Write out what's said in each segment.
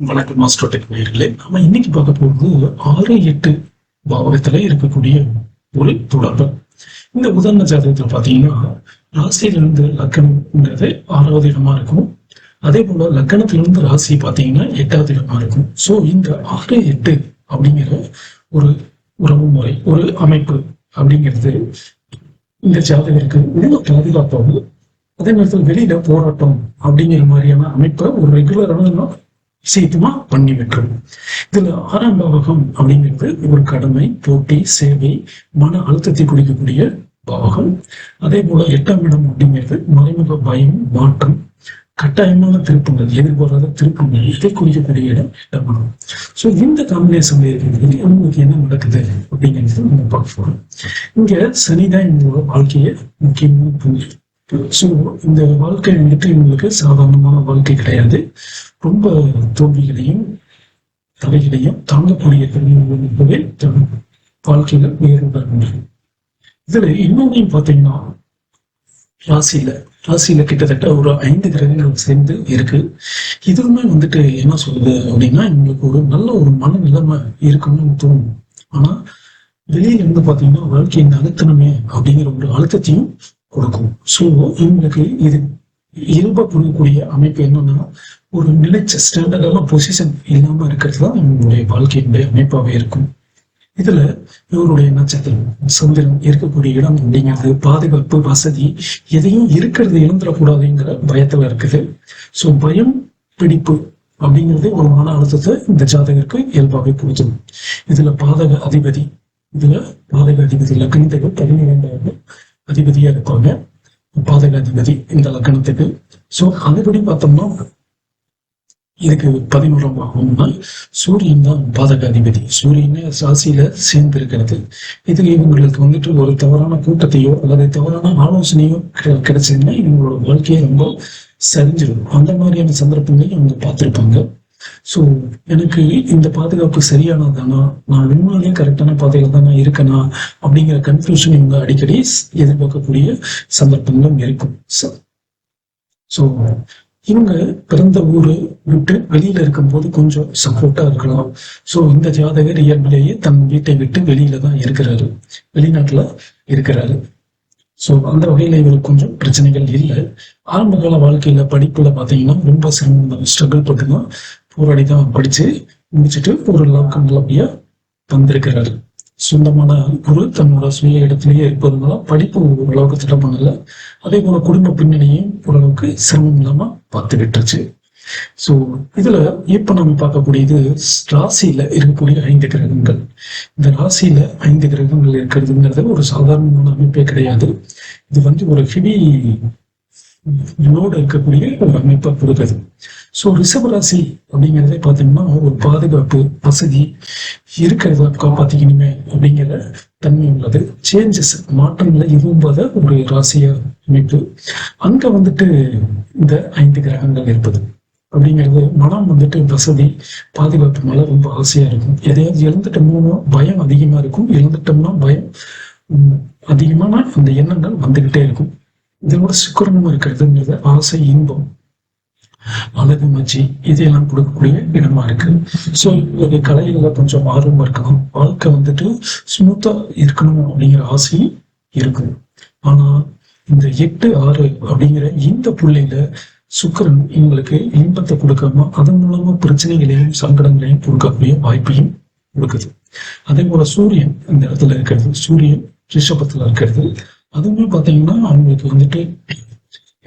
வணக்கம் master tech நேர்களே நம்ம இன்னைக்கு பார்க்க போகிறது ஆறு எட்டு பாவகத்துல இருக்கக்கூடிய ஒரு தொடர்பு. இந்த உதாரண ஜாதகத்துல பாத்தீங்கன்னா ராசியிலிருந்து லக்கணம்ங்கிறது ஆறாவது இடமா இருக்கும். அதே போல லக்கணத்திலிருந்து ராசி பாத்தீங்கன்னா எட்டாவது இடமா இருக்கும். சோ இந்த ஆறு எட்டு அப்படிங்கிற ஒரு உறவு முறை ஒரு அமைப்பு அப்படிங்கிறது இந்த ஜாதகருக்கு உள்ள பாதுகாப்பாகவும் அதே நேரத்தில் வெளியில போராட்டம் அப்படிங்கிற மாதிரியான அமைப்பை ஒரு ரெகுலரான சீக்கிரமா பண்ணி வைக்கணும் இதுல ஆறாம் பாவகம் அப்படிங்கிறது ஒரு கடமை போட்டி சேவை மன அழுத்தத்தை குறிக்கக்கூடிய பாவகம். அதே போல எட்டாம் இடம் அப்படிங்கிறது மறைமுக பயம் மாற்றம் கட்டாயமான திருப்பங்கள் எதிர்பாராத திருப்பங்கள் இதை குறிக்கக்கூடிய இடம் எட்டாம் இடம் ஸோ இந்த காம்பினேஷன்ல இருக்கிறது உங்களுக்கு என்ன நடக்குது அப்படிங்கிறது நம்ம பார்க்க போறோம். இங்க சனிதான் இவங்களோட வாழ்க்கையை முக்கியமான புள்ளி. ஸோ இந்த வாழ்க்கை வந்துட்டு இவங்களுக்கு சாதாரணமான வாழ்க்கை கிடையாது. ரொம்ப தோல்விகளையும் தலைகளையும் தாங்கக்கூடிய தன்மையை வாழ்க்கையில வேறுபட முடியும் இதுல இன்னொன்னையும் பார்த்தீங்கன்னா ராசியில ராசியில கிட்டத்தட்ட ஒரு ஐந்து கிரகங்கள் சேர்ந்து இருக்கு. இதுவுமே வந்துட்டு என்ன சொல்லுது அப்படின்னா இவங்களுக்கு ஒரு நல்ல ஒரு மன நிலைமை இருக்குன்னு தோணும். ஆனா வெளியில இருந்து பாத்தீங்கன்னா வாழ்க்கையின் அழுத்தணுமே அப்படிங்கிற ஒரு அழுத்தத்தையும் கொடுக்கும். ஸோ இவங்களுக்கு இது இயல்பா புரியக்கூடிய அமைப்பு என்னன்னா ஒரு நிலைச்ச ஸ்டாண்டர்டான பொசிஷன் இல்லாமல் இருக்கிறது தான் இவங்களுடைய வாழ்க்கையினுடைய அமைப்பாகவே இருக்கும். இதில் இவருடைய நட்சத்திரம் சந்திரன் இருக்கக்கூடிய இடம் அப்படிங்கிறது பாதுகாப்பு வசதி எதையும் இருக்கிறது இழந்துடக்கூடாதுங்கிற பயத்தில் இருக்குது. ஸோ பயம் பிடிப்பு அப்படிங்கிறது ஒரு மன அழுத்தத்தை இந்த ஜாதகருக்கு இயல்பாகவே கொடுக்கும் இதுல பாதக அதிபதி இதுல பாதக அதிபதி லக்னத்துக்கு பதினிரெண்டாவது அதிபதியா இருப்பாங்க. பாதக அதிபதி இந்த லக்னத்துக்கு. ஸோ அதுபடி பார்த்தோம்னா இதுக்கு பதினோராம் பாகம்னா சூரியன் தான் பாதக அதிபதி சூரியனே ராசியில சேர்ந்து இருக்கிறது இது இவங்களுக்கு வந்துட்டு ஒரு தவறான கூட்டத்தையோ அல்லது தவறான ஆலோசனையோ கிடைச்சதுன்னா இவங்களோட வாழ்க்கையை ரொம்ப சரிஞ்சிடும் அந்த மாதிரியான சந்தர்ப்பங்களையும் அவங்க பார்த்துருப்பாங்க. ஸோ எனக்கு இந்த பாதுகாப்பு சரியானதானா? நான் உண்மையிலேயே கரெக்டான பாதையில் தானே இருக்கேனா? அப்படிங்கிற கன்ஃபியூஷன் இவங்க அடிக்கடி எதிர்பார்க்கக்கூடிய சந்தர்ப்பங்களும் இருக்கும். ஸோ இவங்க பிறந்த ஊரு விட்டு வெளியில இருக்கும்போது கொஞ்சம் சப்போர்ட்டா இருக்கலாம். ஸோ இந்த ஜாதகர் இயல்பிலேயே தன் வீட்டை விட்டு வெளியில தான் இருக்கிறாரு. வெளிநாட்டுல இருக்கிறாரு. ஸோ அந்த வகையில இவருக்கு கொஞ்சம் பிரச்சனைகள் இல்லை. ஆரம்பகால வாழ்க்கையில படிப்புல பாத்தீங்கன்னா ரொம்ப சிரமம். ஸ்ட்ரகிள் பட்டு தான் போராடி தான் படிச்சு முடிச்சுட்டு ஒரு அளவுக்கு நல்லபடியா வந்திருக்கிறாரு. சொந்தமான குரு தன்னோட சுய இடத்திலேயே மூலம் படிப்பு ஓரளவுக்கு திட்டம் அதே போல குடும்ப பின்னணியும் ஓரளவுக்கு சிரமம் இல்லாம பார்த்து விட்டுருச்சு ஸோ இதுல இப்ப நம்ம பார்க்கக்கூடியது ராசியில இருக்கக்கூடிய ஐந்து கிரகங்கள். இந்த ராசியில ஐந்து கிரகங்கள் இருக்கிறதுங்கிறது ஒரு சாதாரணமான அமைப்பே கிடையாது. இது வந்து ஒரு ஹெவி லோடு இருக்கக்கூடிய ஒரு அமைப்பை கொடுக்குறது ஸோ ரிஷபராசி அப்படிங்கிறதே பார்த்தீங்கன்னா ஒரு பாதுகாப்பு வசதி இருக்கிறத காப்பாத்திக்கணுமே அப்படிங்கிற தன்மை உள்ளது. சேஞ்சஸ் மாற்றங்களை விரும்பாத ஒரு ராசிய அமைப்பு. அங்கே வந்துட்டு இந்த ஐந்து கிரகங்கள் இருப்பது அப்படிங்கிறது மனம் வந்துட்டு வசதி பாதுகாப்பு மேல ரொம்ப ஆசையா இருக்கும். எதையாவது இழந்துட்டோம்னா பயம் அதிகமா இருக்கும். இழந்துட்டோம்னா பயம் அதிகமான அந்த எண்ணங்கள் வந்துகிட்டே இருக்கும். இதனோட சுக்கரமும் இருக்கிறதுங்கிறது ஆசை இன்பம். அழகு மச்சி இதையெல்லாம் கொடுக்கக்கூடிய இடமா இருக்கு. ஸோ இவங்க கலையில கொஞ்சம் ஆர்வமா இருக்கணும். வாழ்க்கை வந்துட்டு ஸ்மூத்தா இருக்கணும் அப்படிங்கிற ஆசையும் இருக்கும் ஆனா இந்த எட்டு ஆறு அப்படிங்கிற இந்த புள்ளையில சுக்கிரன் இவங்களுக்கு இன்பத்தை கொடுக்காம அதன் மூலமா பிரச்சனைகளையும் சங்கடங்களையும் கொடுக்கக்கூடிய வாய்ப்பையும் கொடுக்குது. அதே போல சூரியன் இந்த இடத்துல இருக்கிறது. சூரியன் ரிஷபத்துல இருக்கிறது. அதுவுமே பாத்தீங்கன்னா அவங்களுக்கு வந்துட்டு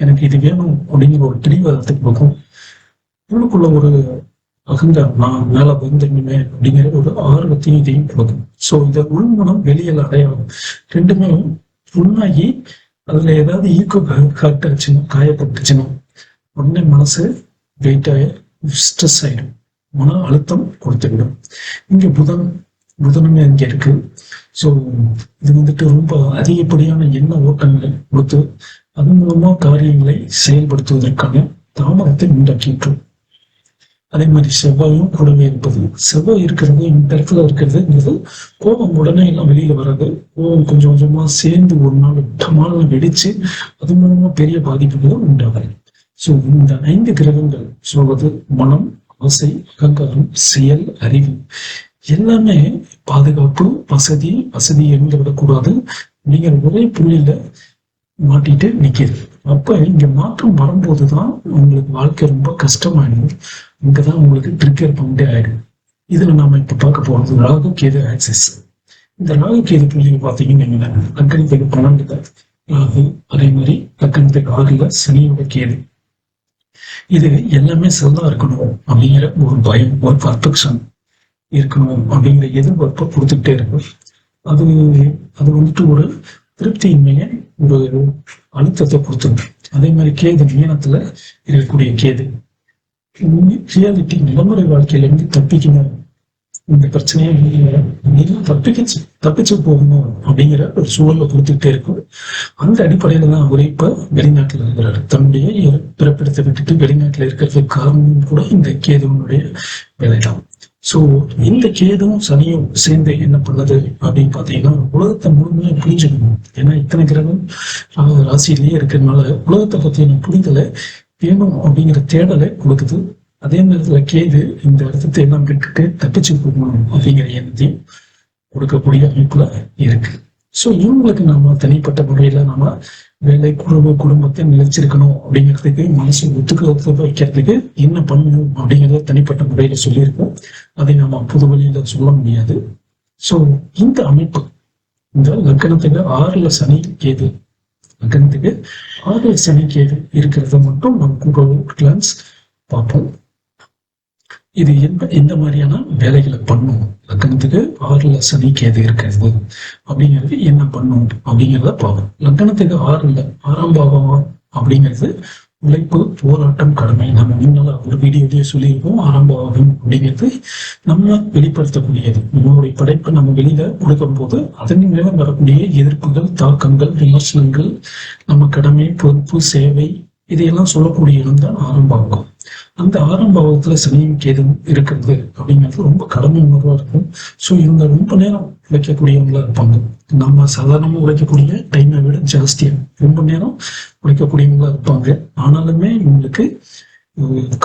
எனக்கு இது வேணும் அப்படிங்கிற ஒரு பிடிவாதத்தை கொடுக்கும் உள்ளுக்குள்ள ஒரு அகங்காரம் நான் மேல வந்துடணுமே அப்படிங்கிற ஒரு ஆர்வத்தையும் இதையும் கொடுக்கும். ஸோ இந்த உள்மனம் வெளியில அடையாளம் ரெண்டுமே புண்ணாகி அதுல ஏதாவது ஈக்கோ ஹர்ட் ஆச்சுன்னா காயப்பட்டுச்சுன்னா உடனே மனசு வெயிட் ஆகி ஸ்ட்ரெஸ் ஆயிடும். மன அழுத்தம் கொடுத்துவிடும். இங்க புதன் புதனுமே இங்க இருக்கு. ஸோ இது வந்துட்டு ரொம்ப அதிகப்படியான எண்ண ஓட்டங்களை கொடுத்து அதன் மூலமா காரியங்களை செயல்படுத்துவதற்கான தாமதத்தை உண்டாக்கிட்டு அதே மாதிரி செவ்வாயும் கூடவே இருப்பது. செவ்வாய் இருக்கிறது இந்த இடத்துல இருக்கிறதுங்கிறது கோபம் உடனே எல்லாம் வெளியில வர்றது. கோபம் கொஞ்சம் கொஞ்சமா சேர்ந்து ஒரு நாள் விட்டமான வெடிச்சு அது மூலமா பெரிய பாதிப்புகளும் உண்டாகும் ஸோ இந்த ஐந்து கிரகங்கள் சொல்வது மனம் ஆசை அகங்காரம் செயல் அறிவு. எல்லாமே பாதுகாப்பு வசதி வசதி எங்க விடக்கூடாது. நீங்கள் ஒரே புள்ளியில மாட்டிட்டு நிற்கிது அப்ப இங்க மாற்றம் வரும்போதுதான் உங்களுக்கு வாழ்க்கை ரொம்ப கஷ்டமாயிடுது. இங்கே தான் உங்களுக்கு ட்ரிக்கர் பண்ணிட்டே ஆயிடும் இதுல நாம இப்ப பார்க்க போறது ராகு கேது ஆக்சிஸ் இந்த ராகு கேது புள்ளி பாத்தீங்கன்னா லக்கணத்துக்கு பன்னெண்டுல ராகு அதே மாதிரி லக்கணத்துக்கு ஆறுல சனியோட கேது. இது எல்லாமே சிறந்தா இருக்கணும் அப்படிங்கிற ஒரு பயம் ஒரு பர்ஃபெக்ஷன் இருக்கணும் அப்படிங்கிற எதிர்பார்ப்பை கொடுத்துக்கிட்டே இருக்கும். அது அது வந்துட்டு ஒரு திருப்தியின்மையை ஒரு அழுத்தத்தை கொடுத்துரும் அதே மாதிரி கேது மீனத்துல இருக்கக்கூடிய கேது. ரியாலிட்டி நிலமுறை வாழ்க்கையில இருந்து தப்பிக்கணும் இந்த பிரச்சனையை நீங்க தப்பிக்க தப்பிச்சு போகணும் அப்படிங்கிற ஒரு சூழலை கொடுத்துக்கிட்டே இருக்கும். அந்த அடிப்படையில தான் அவர் இப்ப வெளிநாட்டுல இருக்கிறாரு. தன்னுடைய பிறப்பிடத்தை விட்டுட்டு வெளிநாட்டுல இருக்கிறதுக்கு காரணமும் கூட இந்த கேதுவனுடைய வேலைதான். சோ இந்த கேதும் சனியும் சேர்ந்து என்ன பண்ணுது அப்படின்னு பார்த்தீங்கன்னா உலகத்தை முழுமையாக புரிஞ்சுக்கணும். ஏன்னா இத்தனை கிரகம் ராசியிலேயே இருக்கிறதுனால உலகத்தை பத்தின புரிதலை வேணும் அப்படிங்கிற தேடலை கொடுக்குது. அதே நேரத்துல கேது இந்த இடத்தை எல்லாம் விட்டுட்டு தப்பிச்சு போகணும் அப்படிங்கிற எண்ணத்தையும் கொடுக்கக்கூடிய அமைப்புல இருக்கு. சோ இவங்களுக்கு நாம தனிப்பட்ட முறையில நாம வேலை குடும்ப குடும்பத்தை நிலைச்சிருக்கணும் அப்படிங்கிறதுக்கு மனசு ஒத்துக்க வைக்கிறதுக்கு என்ன பண்ணணும் அப்படிங்கிறத தனிப்பட்ட முறையில சொல்லியிருக்கோம். அதை நாம புது வழியில சொல்ல முடியாது. சோ இந்த அமைப்பு இந்த லக்கணத்துக்கு ஆறுல சனி கேது. லக்கணத்துக்கு ஆறுல சனி கேது இருக்கிறத மட்டும் நம்ம கூட கிளான்ஸ் பார்ப்போம். இது எந்த எந்த மாதிரியான வேலைகளை பண்ணும்? லக்கணத்துக்கு ஆறுல சனி கேது இருக்கிறது. அப்படிங்கிறது என்ன பண்ணும்? அப்படிங்கிறத பார்க்கணும் லக்கணத்துக்கு ஆறுல ஆறாம் பாவம் அப்படிங்கிறது உழைப்பு போராட்டம் கடமை. நம்ம முன்னால ஒரு வீடியோலயே சொல்லியிருக்கோம் ஆரம்ப அப்படிங்கிறது நம்ம வெளிப்படுத்தக்கூடியது. நம்மளுடைய படைப்பை நம்ம வெளியில கொடுக்கும் போது அதன் மேல வரக்கூடிய எதிர்ப்புகள் தாக்கங்கள் விமர்சனங்கள் நம்ம கடமை பொறுப்பு சேவை இதையெல்லாம் சொல்லக்கூடிய இடம் தான் ஆரம்பம் அந்த ஆரம்பாவத்துல சனியும் கேதும் இருக்கிறது அப்படிங்கிறது ரொம்ப கடமை உணர்வா இருக்கும். ஸோ இவங்க ரொம்ப நேரம் உழைக்கக்கூடியவங்களா இருப்பாங்க. நம்ம சாதாரணமா உழைக்கக்கூடிய டைமை விட ஜாஸ்தியா ரொம்ப நேரம் உழைக்கக்கூடியவங்களா இருப்பாங்க. ஆனாலுமே இவங்களுக்கு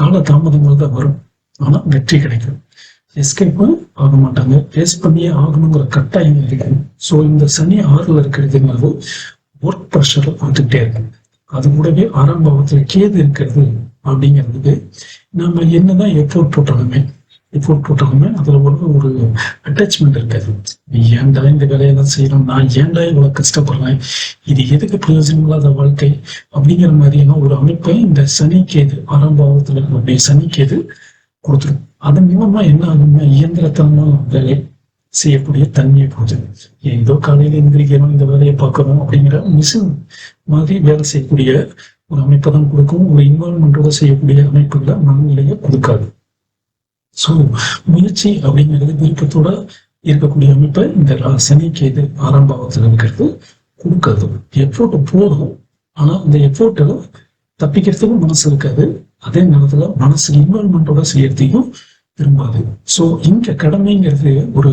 கால தாமதங்கள் தான் வரும். ஆனா வெற்றி கிடைக்கும். எஸ்கேப்பும் ஆக மாட்டாங்க. ஃபேஸ் பண்ணியே ஆகணுங்கிற கட்டாயம் இருக்கு. ஸோ இந்த சனி ஆறுல இருக்கிறதுங்கிறது ஒர்க் ப்ரெஷரை கொடுத்துக்கிட்டே இருக்கு அது கூடவே ஆரம்பத்துல கேது இருக்கிறது அப்படிங்கிறதுக்கு நம்ம என்னதான் எஃபோர்ட் போட்டாலுமே எஃபோர்ட் போட்டாலுமே அதுல ஒரு ஒரு அட்டாச்மெண்ட் இருக்காது. ஏன்டா இந்த வேலையை தான் செய்யறோம் நான் ஏன்டா இவ்வளவு கஷ்டப்படுறேன்? இது எதுக்கு பிரயோஜனம் இல்லாத வாழ்க்கை? அப்படிங்கிற மாதிரியான ஒரு அமைப்பை இந்த சனிக்கேது கேது இருக்கக்கூடிய சனிக்கேது கொடுத்துரும். அதன் மூலமா என்ன ஆகும்னா இயந்திரத்தனமா வேலை செய்யக்கூடிய தன்மையை போகுது ஏதோ காலையில எந்திரிக்கணும் இந்த வேலையை பார்க்கணும் அப்படிங்கிற மிஷின் மாதிரி வேலை செய்யக்கூடிய ஒரு அமைப்பை தான் கொடுக்கும் ஒரு இன்வால்மெண்டோட செய்யக்கூடிய அமைப்புகளை மனநிலையை கொடுக்காது. ஸோ முயற்சி அப்படிங்கிறது விருப்பத்தோட இருக்கக்கூடிய அமைப்பை இந்த சனி கேது ஆரம்பாவத்தில் இருக்கிறது கொடுக்காது. எஃபோர்ட் போதும் ஆனால் அந்த எஃபோர்ட்டில் தப்பிக்கிறதுக்கும் மனசு இருக்காது. அதே நேரத்துல மனசு இன்வால்மெண்ட்டோட செய்யறதையும் விரும்பாது. ஸோ இங்க கடமைங்கிறது ஒரு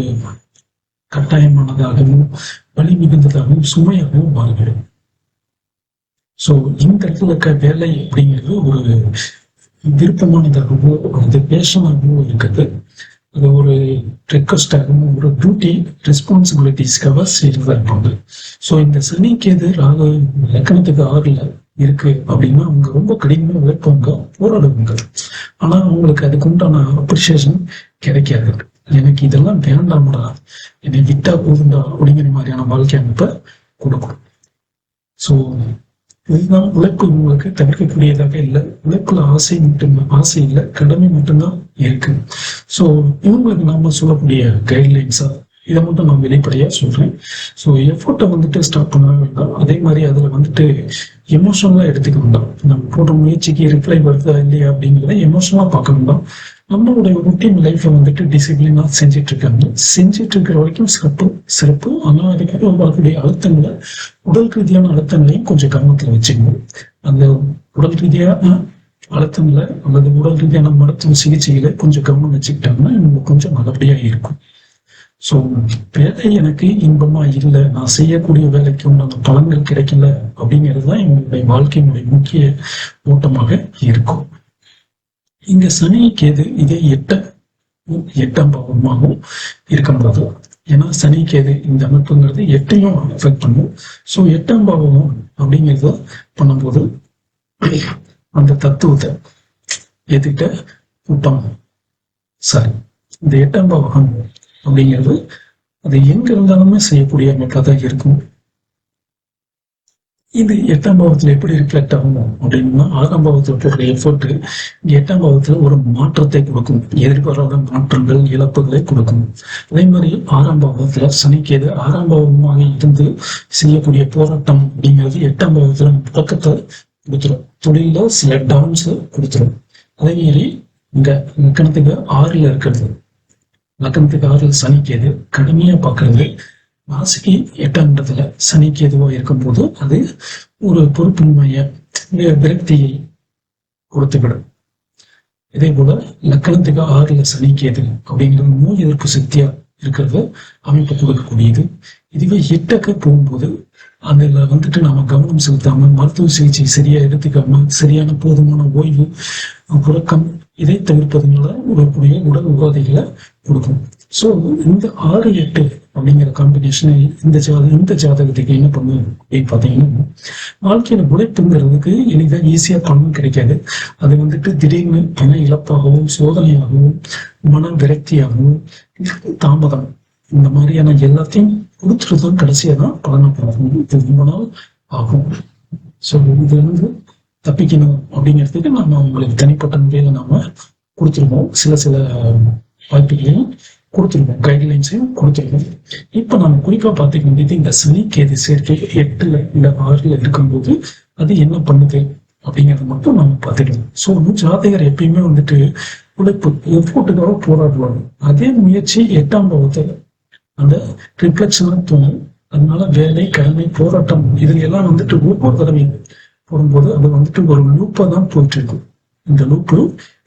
கட்டாயமானதாகவும் வலி மிகுந்ததாகவும் சுமையாகவும் மாறிவிடும் ஸோ இந்த இடத்துல இருக்க வேலை அப்படிங்கிறது ஒரு விருப்பமானதாகவோ அது பேஷனாகவோ இருக்குது. அது ஒரு ரெக்வஸ்டாகவும் ஒரு டியூட்டி ரெஸ்பான்சிபிலிட்டிஸ்க்காக செய்யறதா இருப்பாங்க. ஸோ இந்த சனிக்கேது ராக லக்கணத்துக்கு ஆறுல இருக்கு அப்படின்னா அவங்க ரொம்ப கடினமாக உழைப்பாங்க போராடுவாங்க. ஆனால் அவங்களுக்கு அதுக்கு உண்டான அப்ரிசியேஷன் கிடைக்காது. எனக்கு இதெல்லாம் வேண்டாம்டா. என்னை விட்டா போதுண்டா அப்படிங்கிற மாதிரியான வாழ்க்கை அமைப்பை கொடுக்கும். ஸோ இதுதான் உழைப்பு உங்களுக்கு தவிர்க்கக்கூடியதாக இல்லை. உழைப்புல ஆசை மட்டும் ஆசை இல்லை. கடமை மட்டும்தான் இருக்கு. ஸோ இவங்களுக்கு நாம சொல்லக்கூடிய கைட்லைன்ஸா இதை மட்டும் நான் வெளிப்படையா சொல்றேன். ஸோ எஃபோர்ட்டை வந்துட்டு ஸ்டார்ட் பண்ண வேண்டாம். அதே மாதிரி அதுல வந்துட்டு எமோஷனலா எடுத்துக்க வேண்டாம். நம்ம போடுற முயற்சிக்கு ரிப்ளை வருதா இல்லையா அப்படிங்கிறத எமோஷனலா பார்க்க வேண்டாம். நம்மளுடைய ரொட்டீன் லைஃப்ல வந்துட்டு டிசிப்ளினா செஞ்சுட்டு இருக்காங்க செஞ்சுட்டு இருக்கிற வரைக்கும் சிறப்பு சிறப்பு. ஆனா அதுக்கப்புறம் வரக்கூடிய அழுத்தங்களை உடல் ரீதியான அழுத்தங்களையும் கொஞ்சம் கவனத்துல வச்சுக்கணும். அந்த உடல் ரீதியான அழுத்தங்களை அல்லது உடல் ரீதியான மருத்துவ சிகிச்சைகளை கொஞ்சம் கவனம் வச்சுக்கிட்டாங்கன்னா நம்ம கொஞ்சம் நல்லபடியா இருக்கும். ஸோ வேலை எனக்கு இன்பமா இல்லை நான் செய்யக்கூடிய வேலைக்கு உண்டான பலன்கள் கிடைக்கல அப்படிங்கிறது தான் என்னுடைய வாழ்க்கையினுடைய முக்கிய ஓட்டமாக இருக்கும். இங்க சனி கேது இதே எட்ட எட்டாம் பாவமாகவும் இருக்கும்போது ஏன்னா சனி கேது இந்த அமைப்புங்கிறது எட்டையும் அஃபெக்ட் பண்ணும். ஸோ எட்டாம் பாவம் அப்படிங்கிறத பண்ணும்போது அந்த தத்துவத்தை எதுக்கிட்ட கூட்டம். சாரி இந்த எட்டாம் பாவகம் அப்படிங்கிறது அது எங்க இருந்தாலுமே செய்யக்கூடிய அமைப்பாக தான் இருக்கும். இது எட்டாம் பாவத்தில் எப்படி ரிஃப்ளெக்ட் ஆகும் அப்படின்னா ஆறாம் பாவத்தில் போடுற எஃபர்ட் எட்டாம் பாவத்தில் ஒரு மாற்றத்தை கொடுக்கும். எதிர்பாராத மாற்றங்கள் இழப்புகளை கொடுக்கும். அதே மாதிரி ஆறாம் பாவத்தில் சனிக்கேது ஆறாம் பாவமாக இருந்து செய்யக்கூடிய போராட்டம் அப்படிங்கிறது எட்டாம் பாவத்தில் புழக்கத்தை கொடுத்துரும். தொழில சில டவுன்ஸ் கொடுத்துரும். அதே மாதிரி இங்க லக்கணத்துக்கு ஆறுல இருக்கிறது. லக்கணத்துக்கு ஆறில் சனிக்கேது கடுமையா பார்க்கறது. ராசிக்கு எட்டாம் இடத்துல சனிக்கு எதுவா இருக்கும்போது அது ஒரு பொறுப்பின்மைய விரக்தியை கொடுத்துவிடும். இதே போல லக்கணத்துக்கு ஆறுல சனிக்கு எது அப்படிங்கிறது நோய் எதிர்ப்பு சக்தியா இருக்கிறது அமைப்பு கொடுக்கக்கூடியது. இதுவே எட்டக்க போகும்போது அதில் வந்துட்டு நாம கவனம் செலுத்தாம மருத்துவ சிகிச்சை சரியா எடுத்துக்காம சரியான போதுமான ஓய்வு உறக்கம் இதை தவிர்ப்பதனால உடற்கூடிய உடல் உபாதைகளை கொடுக்கும். ஸோ இந்த ஆறு எட்டு அப்படிங்கிற காம்பினேஷனை இந்த ஜாத இந்த ஜாதகத்துக்கு என்ன பண்ணும் அப்படின்னு பார்த்தீங்கன்னா வாழ்க்கையில உழைப்புங்கிறதுக்கு எளிதாக ஈஸியாக பணம் கிடைக்காது. அது வந்துட்டு திடீர்னு பண இழப்பாகவும் சோதனையாகவும் மன விரக்தியாகவும் தாமதம் இந்த மாதிரியான எல்லாத்தையும் கொடுத்துட்டு தான் கடைசியாக தான் பலனை பார்க்கணும் இது ரொம்ப நாள் ஆகும். ஸோ இது வந்து தப்பிக்கணும் அப்படிங்கிறதுக்கு நம்ம உங்களுக்கு தனிப்பட்ட முறையில் நாம கொடுத்துருவோம். சில சில வாய்ப்புகளையும் கொடுத்துருவோம் கைட்லைன்ஸையும் கொடுத்துருவோம் இப்போ நம்ம குறிப்பாக பார்த்துக்க வேண்டியது இந்த சனி கேது சேர்க்கை எட்டில் இல்லை ஆறில் இருக்கும்போது அது என்ன பண்ணுது அப்படிங்கிறத மட்டும் நம்ம பார்த்துக்கலாம் ஸோ ஜாதகர் எப்பயுமே வந்துட்டு உழைப்பு எஃபோர்ட்டுக்காக போராடுவாங்க அதே முயற்சி எட்டாம் பாவத்தை அந்த ரிஃப்ளெக்ஷனாக தோணும். அதனால வேலை கடமை போராட்டம் இது எல்லாம் வந்துட்டு ஒவ்வொரு தடவையும் போடும்போது அது வந்துட்டு ஒரு லூப்பா தான் போயிட்டு இருக்கும் இந்த லூப்பு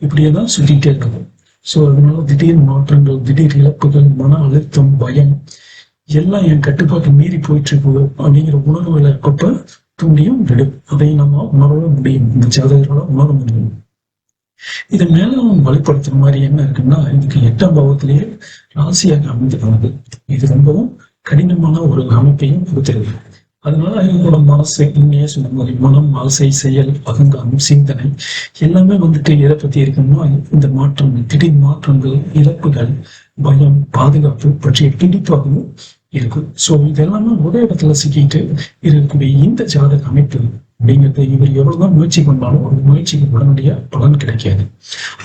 இப்படியே தான் சுற்றிக்கிட்டே இருக்கும் ஸோ அதனால திடீர் மாற்றங்கள் திடீர் இழப்புகள் மன அழுத்தம் பயம் எல்லாம் என் கட்டுப்பாட்டு மீறி போயிட்டு இருக்குது அப்படிங்கிற உணர்வுகளை இருக்கப்ப தூண்டியும் விடும். அதை நம்ம உணர முடியும். இந்த ஜாதகர்களால உணர முடியும். இதை மேலும் வலுப்படுத்துற மாதிரி என்ன இருக்குன்னா இதுக்கு எட்டாம் பாவத்திலேயே ராசியாக அமைந்துக்கிறது இது ரொம்பவும் கடினமான ஒரு அமைப்பையும் கொடுத்திருக்கு அதனால இவங்களோட மனசு இன்னையே சொன்ன மாதிரி மனம் ஆசை செயல் அகங்காரம் சிந்தனை எல்லாமே வந்துட்டு எதை பத்தி இருக்குன்னா இந்த மாற்றங்கள் திடீர் மாற்றங்கள் இழப்புகள் பயம் பாதுகாப்பு பற்றிய பிடிப்பாகவும் இருக்கும். ஸோ இதெல்லாமே ஒரே இடத்துல சிக்கிட்டு இருக்கக்கூடிய இந்த ஜாதக அமைப்பு அப்படிங்கிறது இவர் எவ்வளவுதான் முயற்சி பண்ணாலும் அந்த முயற்சிக்கு உடனடியாக பலன் கிடைக்காது.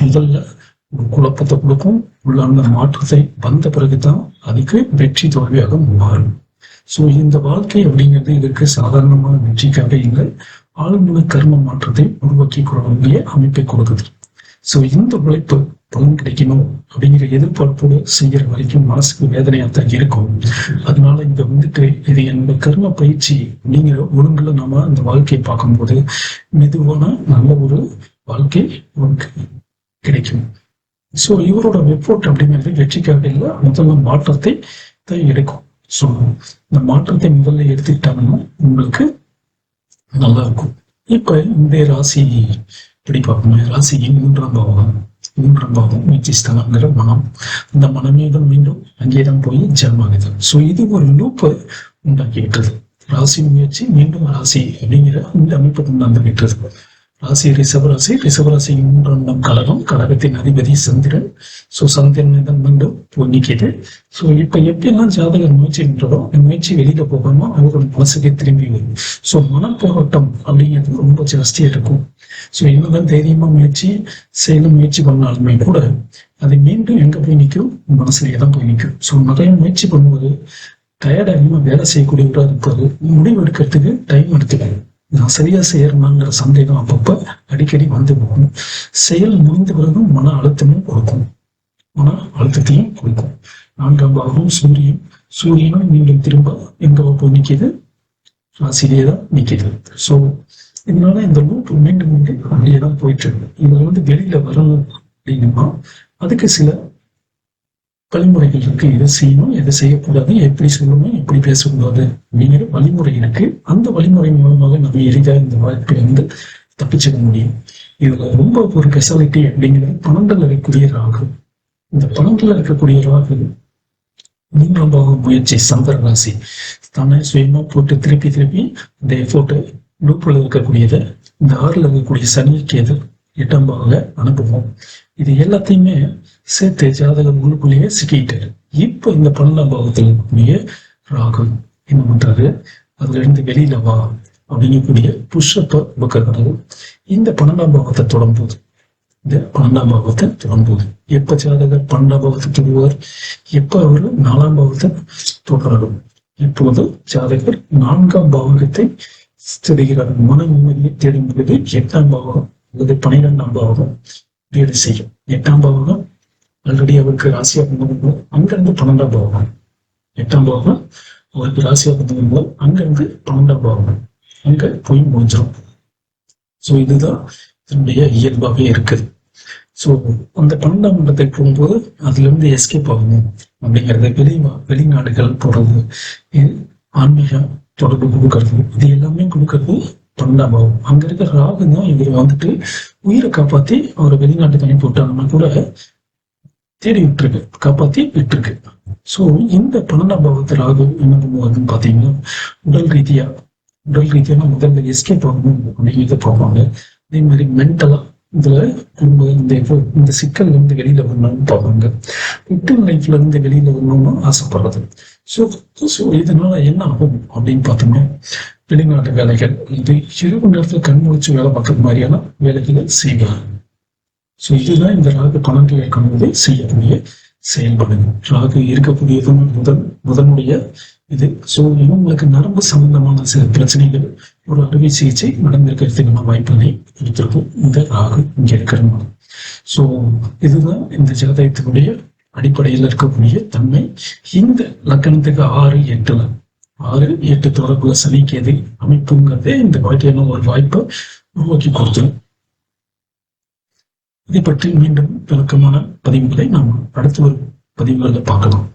முதல்ல குழப்பத்தை கொடுக்கும் உள்ள மாற்றத்தை வந்த பிறகுதான் அதுக்கு வெற்றி தோல்வியாக மாறும். ஸோ இந்த வாழ்க்கை அப்படிங்கிறது இதற்கு சாதாரணமான வெற்றிக்காக இல்லை. ஆளுநர் கர்ம மாற்றத்தை உருவாக்கி கொள்ளக்கூடிய அமைப்பை கொடுக்குது. ஸோ இந்த உழைப்பு பலன் கிடைக்கணும் அப்படிங்கிற எதிர்பார்ப்போடு செய்கிற வரைக்கும் மனசுக்கு வேதனையாக தான் இருக்கும். அதனால இங்க வந்துட்டு இது என்னோட கர்ம பயிற்சி அப்படிங்கிற ஒழுங்குல நாம அந்த வாழ்க்கையை பார்க்கும்போது மெதுவான நல்ல ஒரு வாழ்க்கை உனக்கு கிடைக்கும். ஸோ இவரோட ரிப்போர்ட் அப்படிங்கிறது வெற்றிக்காக இல்லை முதல்ல மாற்றத்தை தான் எடுக்கும். ஸோ இந்த மாற்றத்தை முதல்ல எடுத்துக்கிட்டாங்கன்னா உங்களுக்கு நல்லா இருக்கும் இப்ப இந்த ராசி எப்படி பார்க்கணும் ராசியின் மூன்றாம் பாவம். மூன்றாம் பாவம் ஸ்தலங்கிற மனம். இந்த மனமே தான் மீண்டும் அங்கேதான் போய் ஜென்மாகுது. ஸோ இது ஒரு லூப்பு உண்டாக்கிவிட்டது. ராசி முயற்சி மீண்டும் ராசி அப்படிங்கிற இந்த அமைப்பு கொண்டாந்து விட்டுறது ராசி ரிஷபராசி ரிஷபராசி மூன்றாம் கழகம் கழகத்தின் அதிபதி சந்திரன். ஸோ சந்திரன் இதன் மீண்டும் பொன்னிக்குது ஸோ இப்போ எப்படியெல்லாம் ஜாதகர் முயற்சி பண்றதோ அந்த முயற்சி வெளியில போகாம அவர்கள் மனசுக்கு திரும்பி வரும். ஸோ மனப்போராட்டம் அப்படிங்கிறது ரொம்ப ஜாஸ்தியா இருக்கும். ஸோ என்னதான் தைரியமா முயற்சி செயல முயற்சி பண்ணாலுமே கூட அது மீண்டும் எங்க போய் நிற்கும்? மனசுலயே தான் போய் நிற்கும். ஸோ நிறைய முயற்சி பண்ணுவது டயர்ட் அதிகமாக வேலை செய்யக்கூடியவராக இருப்பாரு முடிவு எடுக்கிறதுக்கு டைம் எடுத்துக்கணும் நான் சரியா செய்யறேனாங்கிற சந்தேகம் அப்பப்ப அடிக்கடி வந்து போகும். செயல் முடிந்த பிறகும் மன அழுத்தமும் கொடுக்கும். மன அழுத்தத்தையும் கொடுக்கும். நான்காம் பாகம் சூரியன். சூரியனும் மீண்டும் திரும்ப எங்க போய் நிற்கிது ராசிலேயே தான் நிற்கிது ஸோ இதனால இந்த லூப் மீண்டும் மீண்டும் அப்படியே தான் போயிட்டு இருக்கு. இதுல வந்து வெளியில வரணும் அப்படின்னா அதுக்கு சில வழிமுறைகள் இருக்கு. எதை செய்யணும் எதை செய்யக்கூடாது எப்படி சொல்லணும் எப்படி பேசக்கூடாது அப்படிங்கிற வழிமுறை இருக்கு. அந்த வழிமுறை மூலமாக நம்ம எளிதாக இந்த வாழ்க்கையில வந்து தப்பிச்சுக்க முடியும். இதுல ரொம்ப ஒரு ஸ்பெஷாலிட்டி அப்படிங்கிறது பணங்கள் இருக்கக்கூடிய ராகு. இந்த பணங்கள் இருக்கக்கூடிய ராகு மூன்றாம் பாகம் முயற்சி சந்திர ராசி. தன்னை சுயமா போட்டு திருப்பி திருப்பி இந்த எஃபோர்ட்டு லூப்பில் இருக்கக்கூடியதை இந்த ஆறுல இருக்கக்கூடிய சனிக்கு எதிர் எட்டாம் பாக அனுபவம் இது எல்லாத்தையுமே சேர்த்து ஜாதகம் உள்ளுக்குள்ளேயே சிக்கிட்டாரு இப்போ இந்த பன்னெண்டாம் பாகத்தில் இருக்கக்கூடிய ராகம் என்ன பண்றாரு? அதுல இருந்து வெளியில வா அப்படிங்கக்கூடிய புஷ்அப்ப பக்கக்கடவு இந்த பன்னெண்டாம் பாகத்தை தொடரும்போது இந்த பன்னெண்டாம் பாகத்தை தொடரும்போது எப்ப ஜாதகர் பன்னெண்டாம் பாகத்தை தொடுவார்? எப்ப அவர் நாலாம் பாகத்தை தொடரும் இப்போது ஜாதகர் நான்காம் பாகத்தை தேடுகிறார். மன நிம்மதியை தேடும் பொழுது எட்டாம் பாகம் அல்லது பனிரெண்டாம் பாகம் வேலை செய்யும். எட்டாம் பாகம் ஆல்ரெடி அவருக்கு ராசியா பண்ணும்போது அங்கிருந்து பன்னெண்டாம் பாவம். எட்டாம் பாவம் அவருக்கு ராசியா பண்ணும்போது அங்கிருந்து பன்னெண்டாம் பாவம். அங்க போய் முடிஞ்சிடும் ஸோ இதுதான் இதனுடைய இயல்பாகவே இருக்குது ஸோ அந்த பன்னெண்டாம் இடத்துக்கு போகும்போது அதுல இருந்து எஸ்கேப் ஆகணும் அப்படிங்கிறது வெளி வெளிநாடுகள் போடுறது இது ஆன்மீக தொடர்பு கொடுக்கறது இது எல்லாமே கொடுக்கறது பன்னெண்டாம் பாவம். அங்க இருக்கிற ராகு தான் இவர் வந்துட்டு உயிரை காப்பாத்தி அவரை வெளிநாட்டுக்கு அனுப்பி விட்டாங்கன்னா கூட தேடிக்கிட்டு இருக்கு காப்பாத்தி விட்டுருக்கு ஸோ இந்த பன்னெண்டாம் பாவத்தில் ஆகும் என்ன பண்ணுவாங்கன்னு பார்த்தீங்கன்னா உடல் ரீதியா உடல் ரீதியாக முதல்ல எஸ்கேப் ஆகணும் அப்படிங்கிறத போவாங்க அதே மாதிரி மென்டலா இதுல நம்ம இந்த இந்த சிக்கல்ல இருந்து வெளியில வரணும்னு பார்ப்பாங்க. ரிட்டர்ன் லைஃப்ல இருந்து வெளியில வரணும்னு ஆசைப்படுறது. ஸோ ஸோ இதனால என்ன ஆகும் அப்படின்னு பார்த்தோம்னா வெளிநாட்டு வேலைகள் இது இரவு நேரத்தில் கண் முடிச்சு வேலை பார்க்குற மாதிரியான வேலைகளை செய்வாங்க. ஸோ இதுதான் இந்த ராகு பன்னெண்டு இருக்கும்போது செய்யக்கூடிய செயல்பாடுகள். ராகு இருக்கக்கூடியதும் முதல் முதனுடைய இது. ஸோ இவங்களுக்கு நரம்பு சம்பந்தமான சில பிரச்சனைகள் ஒரு அறுவை சிகிச்சை நடந்திருக்கிறதுக்கான வாய்ப்புகளை கொடுத்திருக்கும். இந்த ராகு இங்க இருக்கிறது ஸோ இதுதான் இந்த ஜாதகத்தினுடைய அடிப்படையில் இருக்கக்கூடிய தன்மை. இந்த லக்கணத்துக்கு ஆறு எட்டுல ஆறு எட்டு தொடர்புல சனிக்கு கேது அமைப்புங்கிறதே இந்த வாழ்க்கையான ஒரு வாய்ப்பை உருவாக்கி கொடுத்துரும். இதை பற்றி மீண்டும் விளக்கமான பதிவுகளை நாம் அடுத்த ஒரு பதிவுகளில் பார்க்கலாம்.